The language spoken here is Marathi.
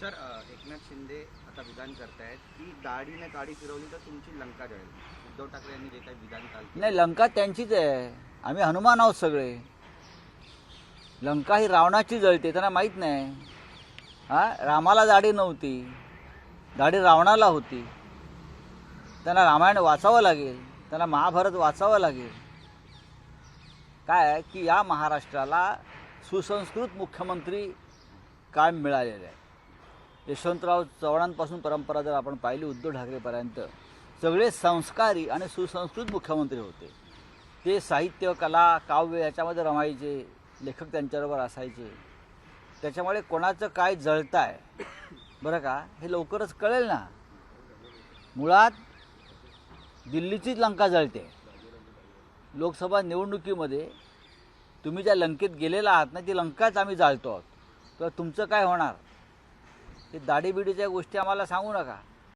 सर एकनाथ शिंदे आता विधान करतायत. की दाढीने काडी फिरवली तर तुमची लंका जळेल. उद्धव ठाकरे यांनी जे काही विधान काल नाही लंका त्यांचीच आहे. आम्ही हनुमान आहोत सगळे. लंका ही रावणाची जळते त्यांना माहीत नाही. हा रामाला दाढी नव्हती. दाढी रावणाला होती. त्यांना रामायण वाचावं लागेल. त्यांना महाभारत वाचावं लागेल. काय आहे की या महाराष्ट्राला सुसंस्कृत मुख्यमंत्री कायम मिळालेले आहे यशवंतराव चव्हाणांपासून परंपरा जर आपण पाहिली उद्धव ठाकरेपर्यंत सगळे संस्कारी आणि सुसंस्कृत मुख्यमंत्री होते. ते साहित्य कला काव्य याच्यामध्ये रमायचे लेखक त्यांच्याबरोबर असायचे. त्याच्यामुळे कोणाचं काय जळतं आहे बरं का हे लवकरच कळेल ना. मुळात दिल्लीचीच लंका जळते. लोकसभा निवडणुकीमध्ये तुम्ही ज्या लंकेत गेलेला आहात ना ती लंकाच आम्ही जाळतो आहोत. तर तुमचं काय होणार? दाढी बिडीच्या गोष्टी आम्हाला सांगू नका.